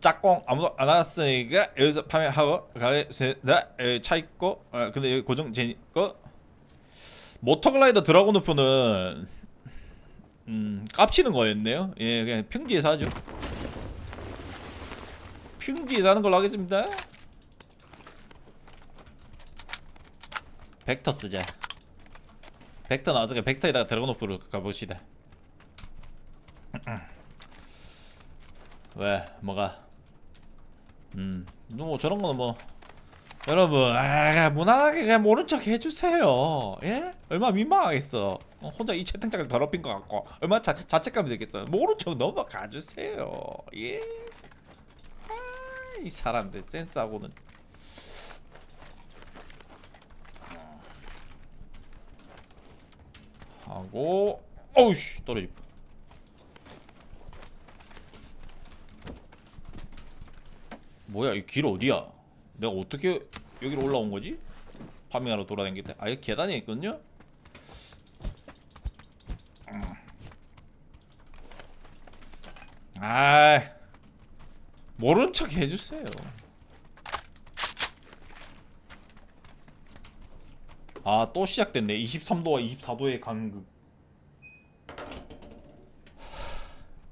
짝꿍 아무도 안 왔으니까 여기서 파밍하고 가겠습니다. 차 있고 어, 근데 여기 고정 제 있고 모터글라이더 드라곤우프는 음 깝치는 거였네요. 예 그냥 평지에서 하죠. 평지에서 하는 걸로 하겠습니다. 벡터 쓰자. 벡터 나와서 그냥 벡터에다가 드라곤우프를 가봅시다. 왜 뭐가? 음뭐 저런 거는 뭐. 여러분 아 무난하게 그냥 모른 척 해주세요. 예? 얼마 민망하겠어. 어, 혼자 이 채팅창을 더럽힌 것 같고. 얼마 자, 자책감이 들겠어. 모른 척 넘어가 주세요. 예이 사람들 센스하고는. 하고 어우씨 떨어질 뻔. 뭐야 이 길 어디야? 내가 어떻게 여기로 올라온 거지? 파밍하러 돌아다닐 때 아예 계단이 있거든요? 아 모른 척 해주세요 아 또 시작됐네 23도와 24도의 간극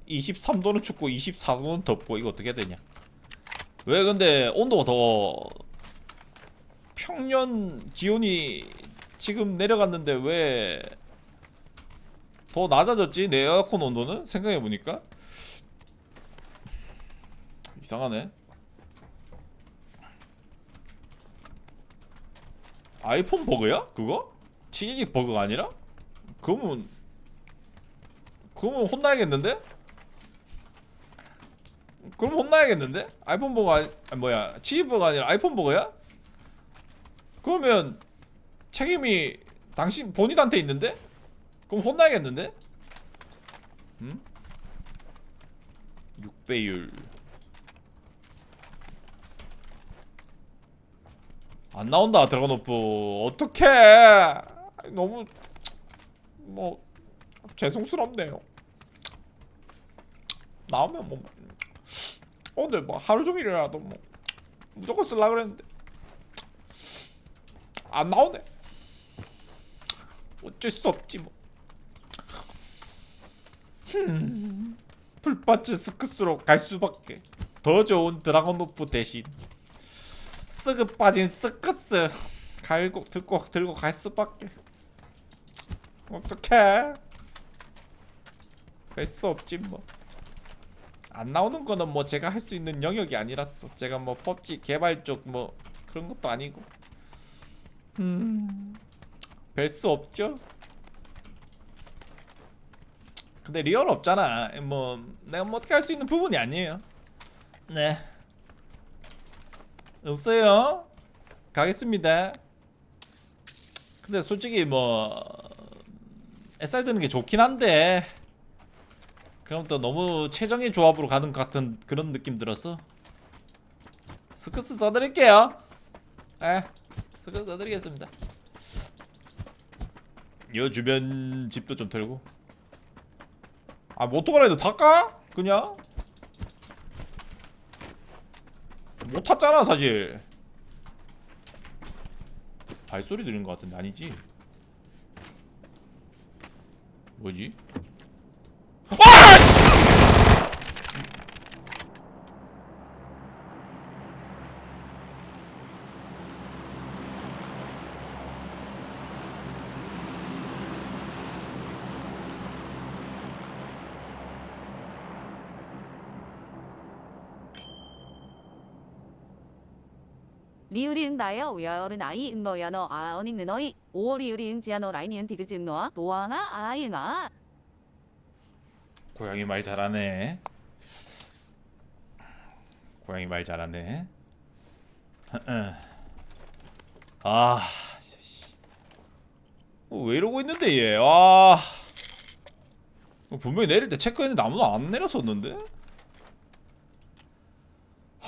23도는 춥고 24도는 덥고 이거 어떻게 해야 되냐 왜 근데 온도가 더 평년 기온이 지금 내려갔는데 왜 더 낮아졌지? 내 에어컨 온도는? 생각해 보니까. 이상하네. 아이폰 버그야? 그거? 치즈직 버그가 아니라? 그러면 그러면 혼나야겠는데 그럼 혼나야겠는데? 아이폰 버거 아니, 아니 뭐야 치즈 버거 아니라 아이폰 버거야? 그러면 책임이 당신 본인한테 있는데? 그럼 혼나야겠는데? 음? 6배율 안 나온다 드래곤 오프 어떡해 너무 뭐 죄송스럽네요 나오면 뭐 오늘 뭐 하루 종일이라도 뭐 무조건 쓸라 그랬는데 안 나오네. 어쩔 수 없지 뭐. 흠, 풀파츠 스크스로 갈 수밖에. 더 좋은 드라곤 오프 대신 스급 빠진 스크스 갈고 듣고 들고 갈 수밖에. 어떡해? 할수 없지 뭐. 안 나오는 거는 뭐 제가 할 수 있는 영역이 아니라서 제가 뭐 법지 개발 쪽 뭐 그런 것도 아니고. 음별 수 없죠. 근데 리얼 없잖아. 뭐 내가 뭐 어떻게 할 수 있는 부분이 아니에요. 네. 없어요. 가겠습니다. 근데 솔직히 뭐 SR 드는 게 좋긴 한데 그럼 또 너무 최정의 조합으로 가는 것 같은 그런 느낌 들어서 스커스 써드릴게요 에 스커스 써드리겠습니다 요 주변 집도 좀 털고 아 모토가라이도 탈까? 그냥 못 탔잖아 사실 발소리 들린 것 같은데 아니지? 뭐지? 리우리 응 나여 우야어른 아이 응 너야 너 아언잉 너이 오리우리 응 지야 너 라이니 응 디그지 응 너아 노아가 아이 응아 고양이 말 잘하네. 고양이 말 잘하네. 아. 어, 왜 이러고 있는데 얘? 아, 어, 분명히 내릴 때 체크했는데 아무도 안 내렸었는데.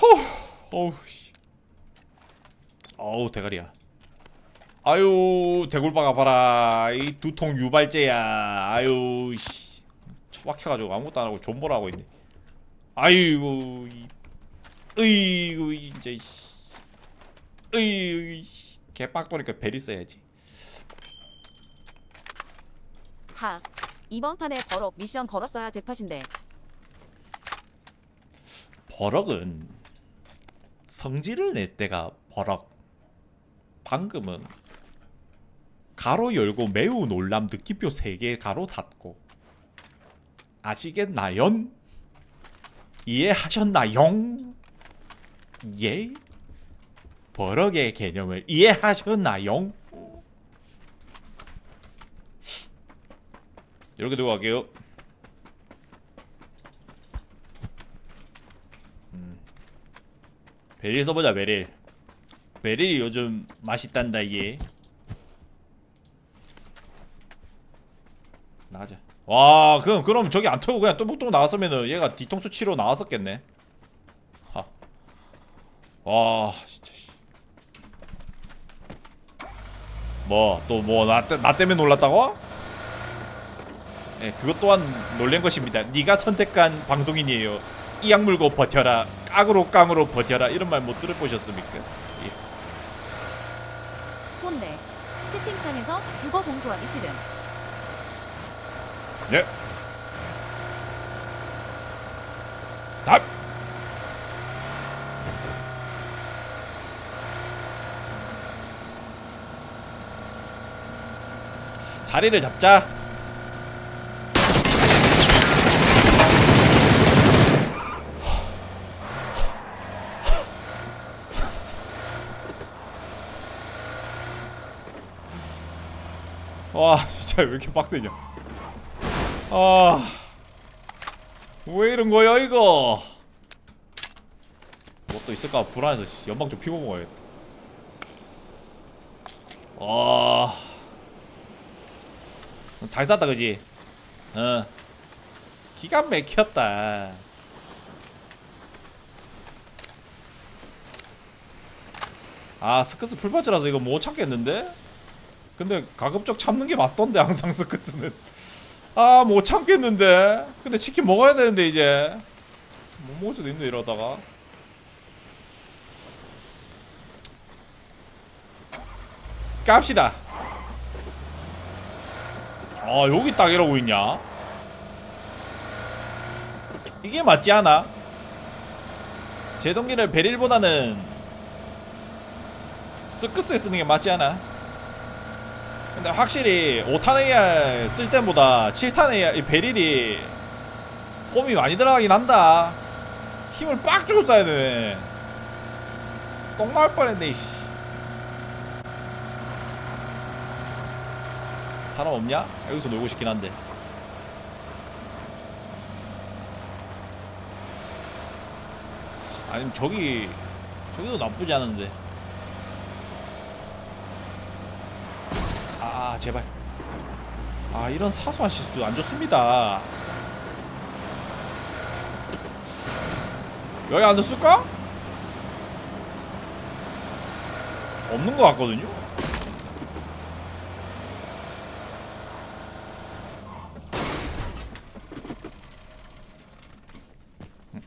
허, 어우, 씨. 어우 대가리야. 아유 대굴박아 봐라 이 두통 유발제야 아유 씨 처박혀가지고 아무것도 안 하고 존버를 하고 있네 아이고 이 으이구 씨. 으이구 씨. 개빡도니까 베리 써야지 하. 이번 판에 버럭 미션 걸었어야 잭팟인데. 버럭은 성질을 낼 때가 버럭 방금은 가로 열고 매우 놀람 느낌표 3개 가로 닫고 아시겠나요? 이해하셨나요? 예? 버럭의 개념을 이해하셨나요? 이렇게 두고 갈게요 베릴 써보자 베릴 베릴이 요즘 맛있단다 이게. 나가자. 와 그럼 그럼 저기 안 털고 그냥 뚜벅뚜벅 나왔으면은 얘가 뒤통수 치러 나왔었겠네. 하 와 진짜 뭐 또 뭐나 나 때문에 놀랐다고? 예 그것 또한 놀란 것입니다. 네가 선택한 방송인이에요. 이악 물고 버텨라. 깡으로 깡으로 버텨라. 이런 말 못 들어보셨습니까? 예. 혼내. 채팅창에서 국어 공부하기 싫음. 네. 답. 자리를 잡자. 와 왜 이렇게 빡세냐? 아. 왜 이런 거야 이거? 뭐 또 있을까 불안해서 씨, 연방 좀 피고 먹어야겠다. 와. 잘 쌌다 그지? 어. 기가 막혔다. 아 스크스 풀파츠라서 이거 못 참겠는데? 근데 가급적 참는 게 맞던데 항상 스크스는. 아 못 참겠는데. 근데 치킨 먹어야 되는데 이제. 못 먹을 수도 있네 이러다가. 깝시다. 아 여기 딱 이러고 있냐? 이게 맞지 않아? 제동기를 베릴보다는 스크스에 쓰는 게 맞지 않아 근데 확실히 5탄 AR 쓸 때보다 7탄 AR 이 베릴이 홈이 많이 들어가긴 한다 힘을 빡 주고 쏴야 되네 똥 나올 뻔했네. 사람 없냐? 여기서 놀고 싶긴 한데 아니면 저기 저기도 나쁘지 않은데 아 제발. 아 이런 사소한 실수 안 좋습니다. 여기 앉았을까? 없는 것 같거든요?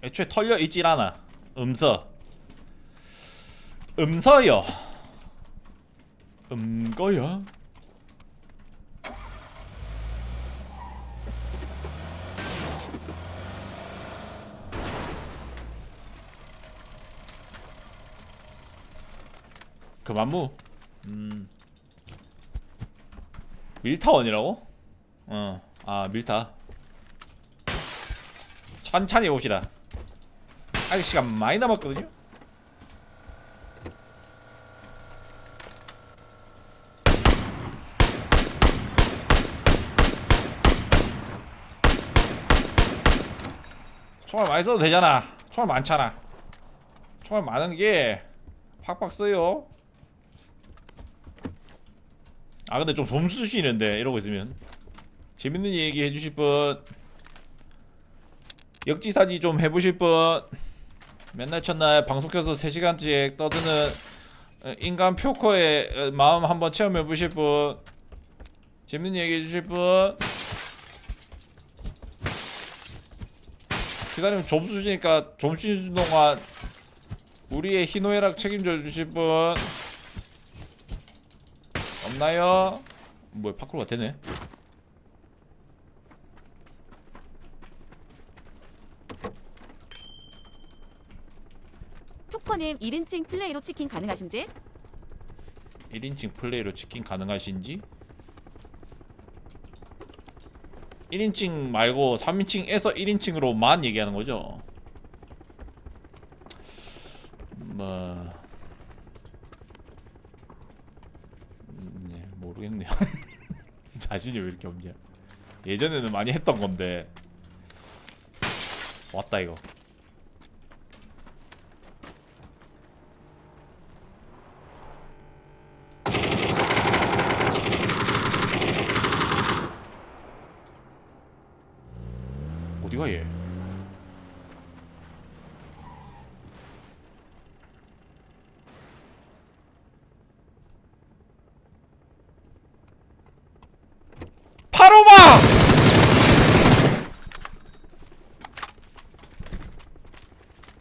애초에 털려 있질 않아. 음서. 음서요. 음거야 그 만무? 음. 밀타원이라고? 어아 밀타. 천천히 옵시다. 아직 시간 많이 남았거든요? 총알 많이 써도 되잖아. 총알 많잖아. 총알 많은 게 팍팍 써요 아 근데 좀 점수시는데 이러고 있으면. 재밌는 얘기 해주실 분. 역지사지 좀 해보실 분. 맨날 첫날 방송 켜서 3시간씩 떠드는 어, 인간 표커의 어, 마음 한번 체험해보실 분. 재밌는 얘기 해주실 분. 기다리면 점수 주니까 점수 주는 동안 우리의 희노애락 책임져 주실 분 없나요? 뭐야 파크로가 되네 표커님 1인칭 플레이로 치킨 가능하신지? 1인칭 플레이로 치킨 가능하신지? 1인칭 말고 3인칭에서 1인칭으로만 얘기하는 거죠? 뭐... 음, 네, 모르겠네요 자신이 왜 이렇게 없냐. 예전에는 많이 했던 건데. 왔다 이거 어디가 얘? 파로마!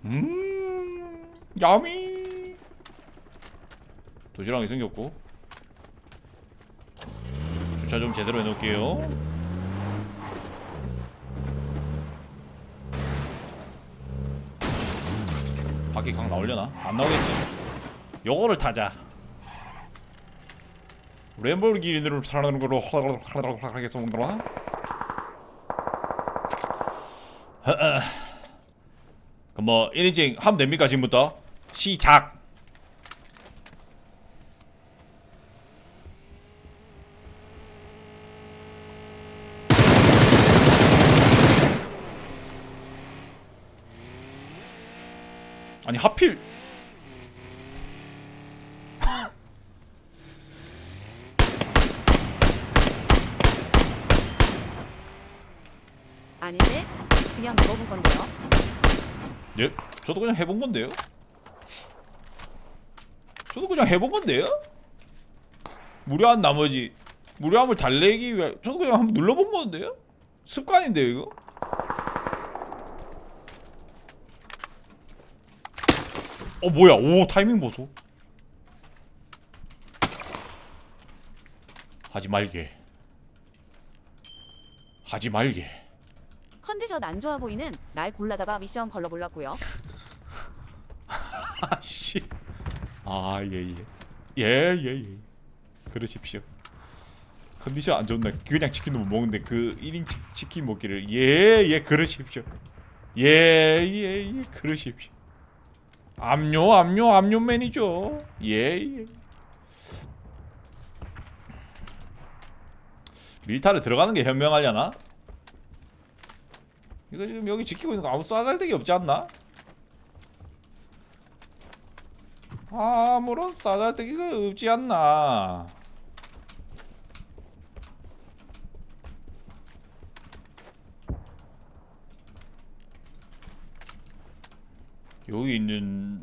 음, 야미. 도시락이 생겼고 주차 좀 제대로 해놓을게요. 밖에 강 나오려나? 안 나오겠지. 요거를 타자. 램보르기니를 사는 걸로 하겠습니다. 그럼 뭐 1인칭 하면 됩니까 지금부터? 시작. 아니 하필 아닌데? 그냥 물어본 건데요. 예? 저도 그냥 해본 건데요. 저도 그냥 해본 건데요. 무료한 나머지 무료함을 달래기 위해 저도 그냥 한번 눌러본 건데요. 습관인데요 이거. 어 뭐야? 오 타이밍 보소. 하지 말게. 하지 말게. 컨디션 안 좋아 보이는 날 골라잡아 미션 걸러보려고요. 아씨. 아, 예, 예. 예, 예, 예. 그러십시오. 컨디션 안 좋은 날 그냥 치킨도 못 먹는데 그 1인 치, 치킨 먹기를 예, 예, 그러십시오. 예, 예, 예, 그러십시오. 압류, 압류, 압류맨이죠. 예, 예. 밀타를 들어가는 게 현명하려나? 이거 지금 여기 지키고 있는 거 아무 싸갈 데기 없지 않나? 아무런 싸잘데기가 없지 않나. 여기 있는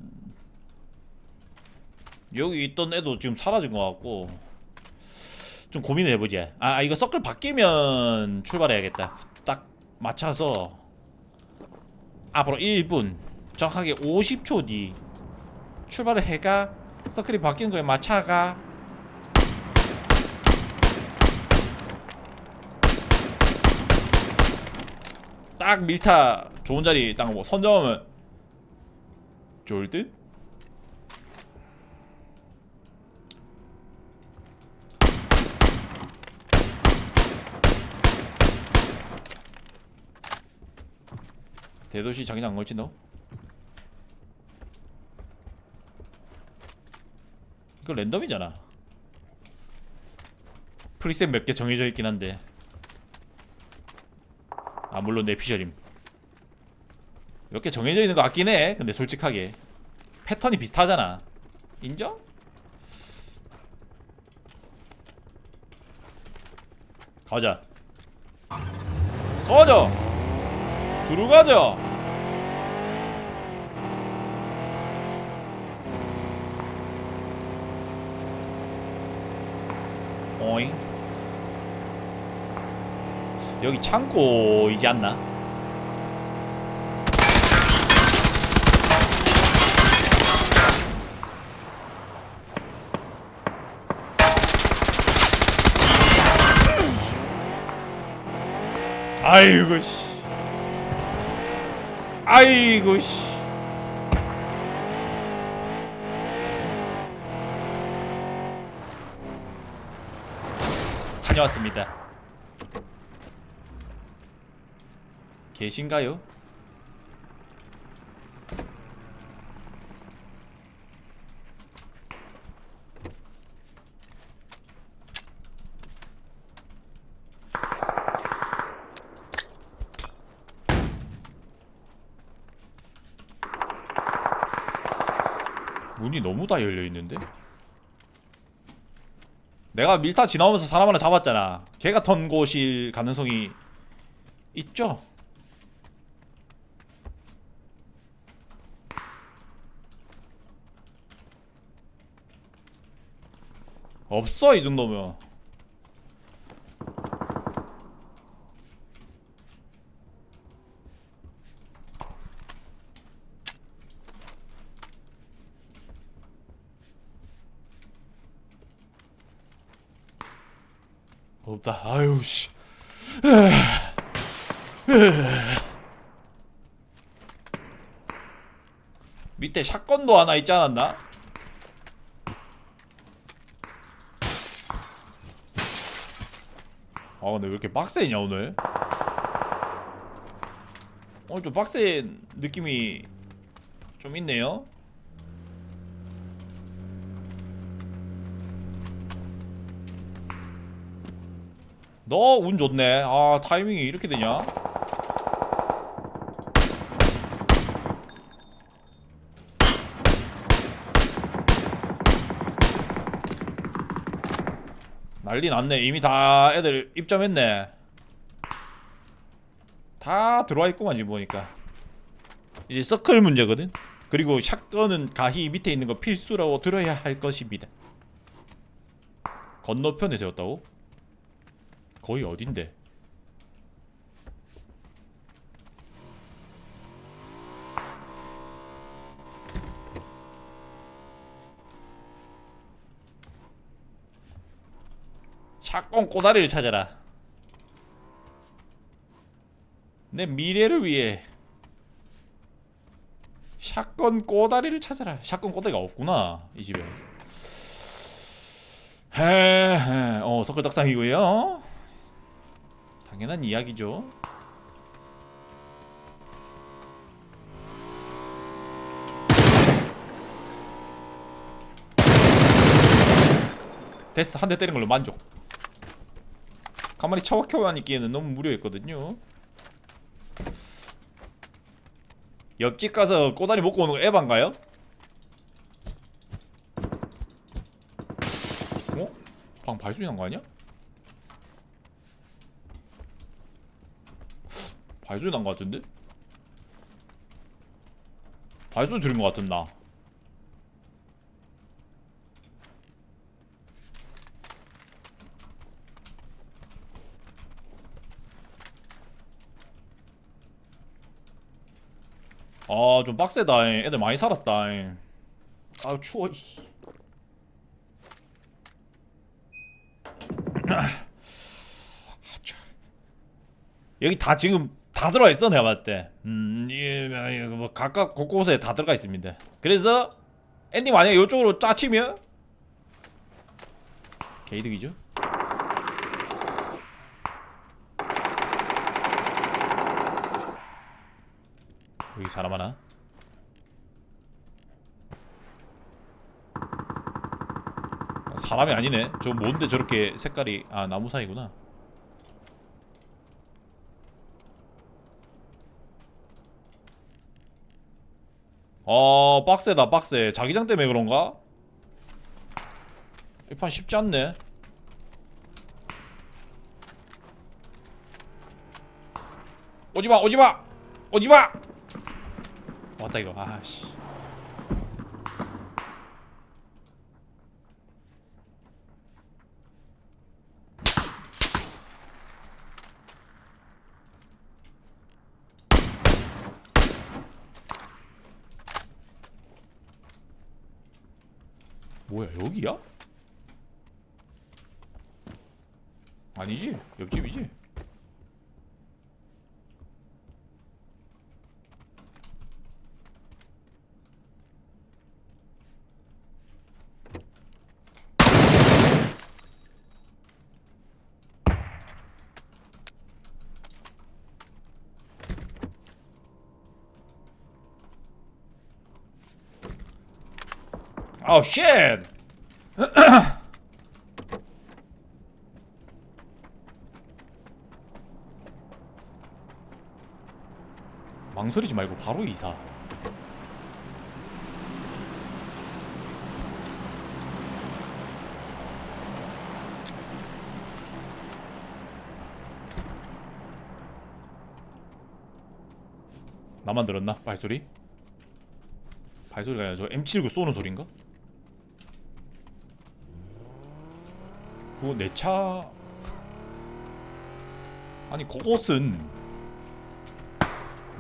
여기 있던 애도 지금 사라진 것 같고. 좀 고민을 해보지. 아, 아 이거 서클 바뀌면 출발해야겠다. 딱 맞춰서 앞으로 1분. 정확하게 50초 뒤 출발을 해가 서클이 바뀌는 거에 맞춰가 딱 밀타 좋은 자리 딱뭐 선점하면 좋을 듯? 대도시 자기장 안 걸친 너? 이거 랜덤이잖아. 프리셋 몇 개 정해져 있긴 한데. 아 물론 내 피셜임. 몇 개 정해져 있는 거 같긴 해. 근데 솔직하게 패턴이 비슷하잖아. 인정? 가자. 가자. 들어가자. 어잉? 여기 창고이지 않나? 아이고 씨 아이고 씨 다녀왔습니다. 계신가요? 문이 너무 다 열려 있는데? 내가 밀타 지나오면서 사람 하나 잡았잖아. 걔가 턴 곳일 가능성이 있죠? 없어 이 정도면. 없다. 아유 씨. 밑에 샷건도 하나 있지 않았나? 아 근데 왜 이렇게 빡세냐 오늘? 오늘 좀 빡센 느낌이 좀 있네요. 너 운 좋네. 아 타이밍이 이렇게 되냐? 난리 났네. 이미 다 애들 입점했네. 다 들어와 있구만 지금 보니까. 이제 서클 문제거든. 그리고 샷건은 가히 밑에 있는 거 필수라고 들어야 할 것입니다. 건너편에 세웠다고? 거의 어딘데? 샷건 꼬다리를 찾아라. 내 미래를 위해 샷건 꼬다리를 찾아라. 샷건 꼬다리가 없구나 이 집에. 헤헤. 어 서클 떡상이고요. 당연한 이야기죠. 됐어 한 대 때린 걸로 만족. 가만히 처박혀만 있기에는 너무 무료했거든요. 옆집 가서 꼬다리 먹고 오는 거 에반가요? 어? 방 발소리 난 거 아니야? 발소리 난거 같은데? 발소리 들은 거 같은 나. 아, 좀 빡세다. 잉. 애들 많이 살았다. 잉. 아, 추워. 이씨. 아, 추워. 여기 다 지금 다 들어가 있어 내가 봤을 때. 음, 예, 예, 뭐 각각 곳곳에 다 들어가 있습니다. 그래서 엔딩 만약에 이쪽으로 짜치면 개이득이죠. 여기 사람 하나? 아, 사람이 아니네. 저 뭔데 저렇게 색깔이 아 나무 사이구나. 어 빡세다 빡세. 자기장 때문에 그런가? 이 판 쉽지 않네. 오지마 오지마 오지마 왔다 이거 아씨 어디야? 아니지 옆집이지 Oh shit! 망설이지 말고 바로 이사 나만 들었나? 발소리? 발소리가 아니라 저 M79 쏘는 소린가? 그거 내 차... 아니 그것은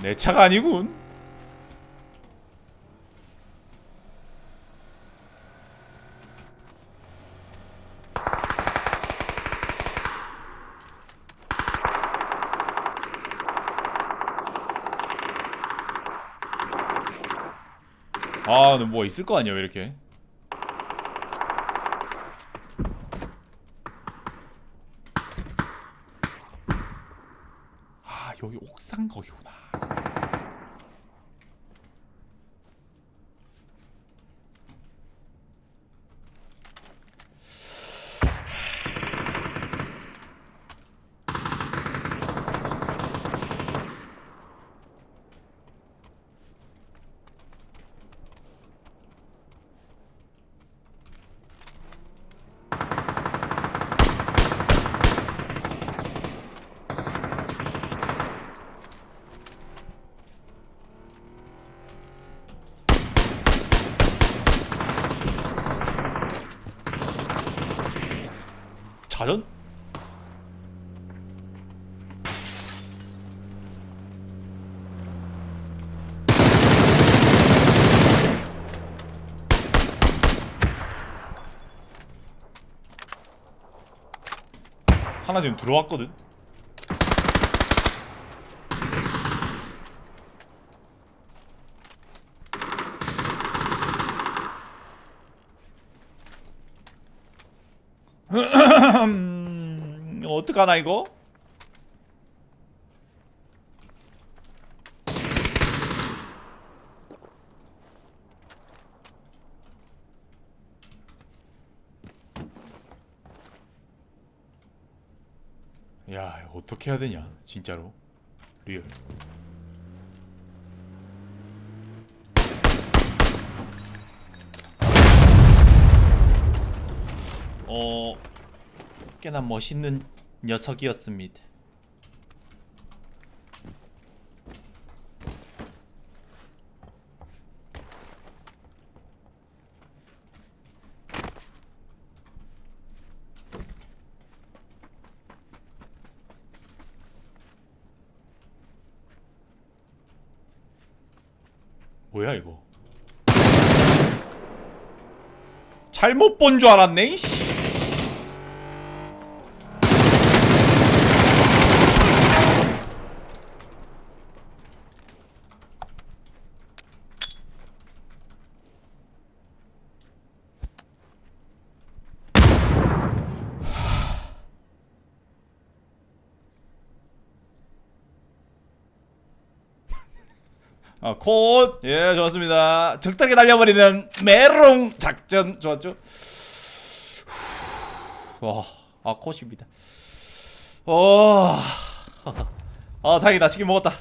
내 차가 아니군 아, 근데 뭐 있을 거 아니야, 왜 이렇게? 아, 여기 옥상 거기구나. 자전? 하나 지금 들어왔거든. 음, 어떡하나 이거? 야, 어떻게 해야 되냐? 진짜로. 리얼. 어, 꽤나 멋있는 녀석이었습니다. 뭐야 이거? 잘못 본 줄 알았네. 이씨. 아, 콧. 예, 좋았습니다. 적당히 날려버리는 메롱 작전 좋았죠? 와, 아, 콧입니다. 어, 아, 다행이다. 치킨 먹었다.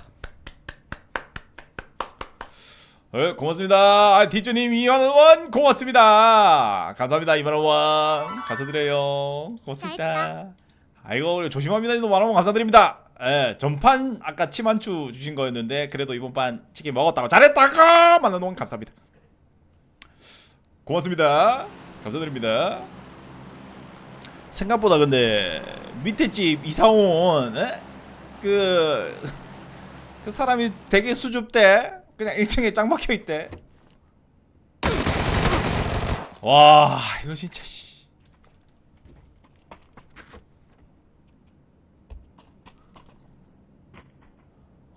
예, 고맙습니다. 아, 디쭈님 2만 원 고맙습니다. 감사합니다. 2만 원 감사드려요. 고맙습니다. 아이고 조심합니다. 많은 원 감사드립니다. 예, 전판 아까 치만추 주신 거였는데 그래도 이번 판 치킨 먹었다고 잘했다고 만원 원 감사합니다. 고맙습니다. 감사드립니다. 생각보다 근데 밑에 집 이사온 에? 그, 그 사람이 되게 수줍대. 그냥 1층에 짱 박혀 있대. 와 이거 진짜 씨.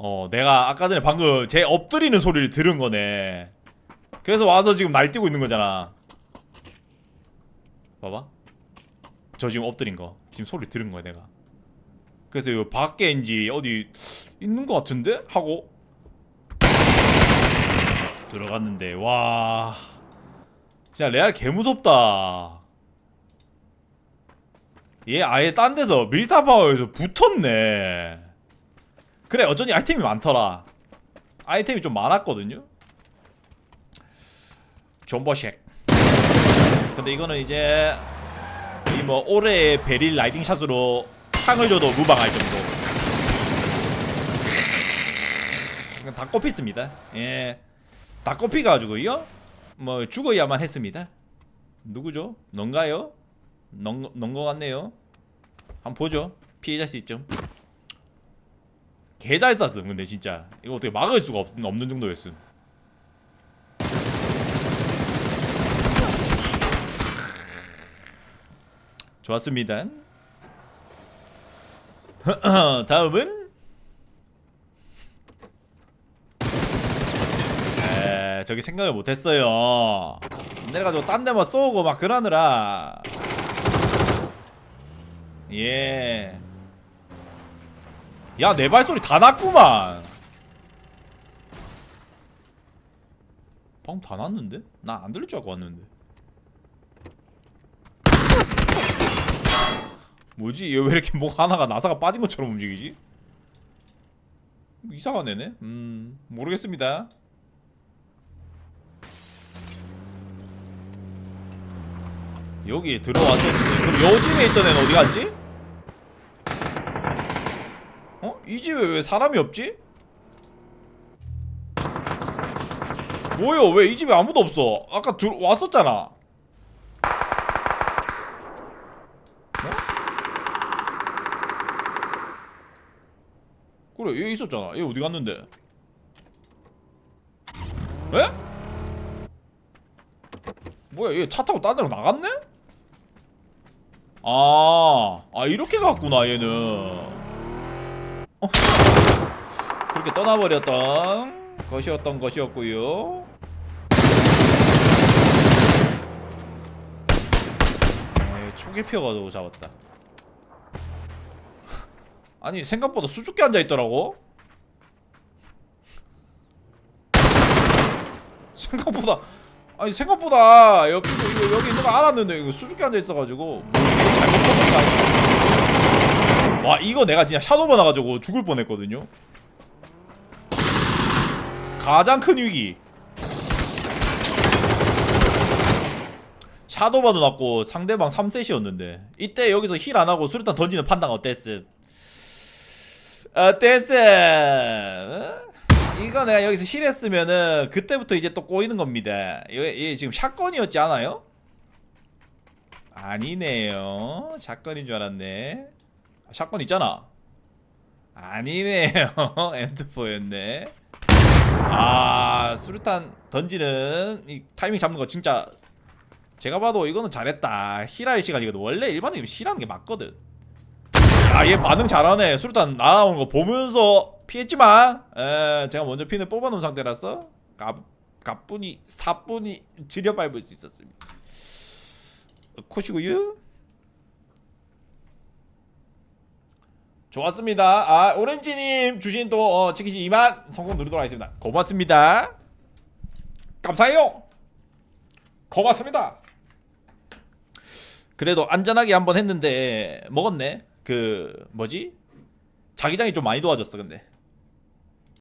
어, 내가 아까 전에 방금 제 엎드리는 소리를 들은 거네. 그래서 와서 지금 날뛰고 있는 거잖아. 봐봐. 저 지금 엎드린 거. 지금 소리 들은 거야, 내가. 그래서 이거 밖에인지 어디 있는 거 같은데? 하고 들어갔는데 와 진짜 레알 개 무섭다. 얘 아예 딴 데서 밀타파워에서 붙었네. 그래 어쩐지 아이템이 많더라. 아이템이 좀 많았거든요. 존버쉑. 근데 이거는 이제 이 뭐 올해의 베릴 라이딩 샷으로 창을 줘도 무방할 정도. 다 꼽혔습니다. 예, 다 꼽히가지고요. 뭐 죽어야만 했습니다. 누구죠? 넌가요? 넌, 넌거 같네요. 한번 보죠. 피해자 시점. 개잘 쐈음 근데 진짜 이거 어떻게 막을 수가 없, 없는 정도였음. 좋았습니다. 다음은 에 저기 생각을 못했어요. 내가지고 딴 데만 쏘고 막 그러느라 예. 야 내 발소리 다 났구만. 방금 다 났는데? 나 안 들릴 줄 알고 왔는데. 뭐지? 얘 왜 이렇게 목 하나가 나사가 빠진 것처럼 움직이지? 이상한 애네. 음 모르겠습니다. 여기에 들어왔었는데 그럼 요 집에 있던 애는 어디 갔지? 어? 이 집에 왜 사람이 없지? 뭐요? 왜 이 집에 아무도 없어? 아까 들 왔었잖아. 어? 그래 얘 있었잖아. 얘 어디 갔는데? 에? 뭐야 얘 차 타고 딴 데로 나갔네? 아, 아 이렇게 갔구나 얘는. 어. 그렇게 떠나버렸던 것이었던 것이었고요. 에 초계 피어가지고 잡았다. 아니 생각보다 수줍게 앉아 있더라고. 생각보다 아니 생각보다 여기 여기 있는 거 알았는데 이거 수줍게 앉아 있어가지고 뭐지 잘못 본건가 와 이거 내가 진짜 샤도우 나가지고 죽을 뻔했거든요. 가장 큰 위기. 샤도바도 났고 상대방 3셋이었는데 이때 여기서 힐 안 하고 수류탄 던지는 판단 어땠음? 어땠음? 어? 이거 내가 여기서 힐 했으면은 그때부터 이제 또 꼬이는 겁니다. 얘, 얘 지금 샷건이었지 않아요? 아니네요. 샷건인 줄 알았네. 샷건 있잖아. 아니네요. M24였네. 아 수류탄 던지는 이 타이밍 잡는 거 진짜 제가 봐도 이거는 잘했다. 힐할 시간이거든. 원래 일반적으로 힐하는 게 맞거든. 아 얘 반응 잘하네. 수류탄 날아오는 거 보면서 피했지만 에, 제가 먼저 핀을 뽑아놓은 상태라서 가, 가뿐히 사뿐히 지려 밟을 수 있었습니다. 코시고요. 좋았습니다. 아 오렌지님 주신 또 어, 치킨시 2만 성공 누르도록 하겠습니다. 고맙습니다. 감사해요. 고맙습니다. 그래도 안전하게 한번 했는데 먹었네. 그 뭐지? 자기장이 좀 많이 도와줬어 근데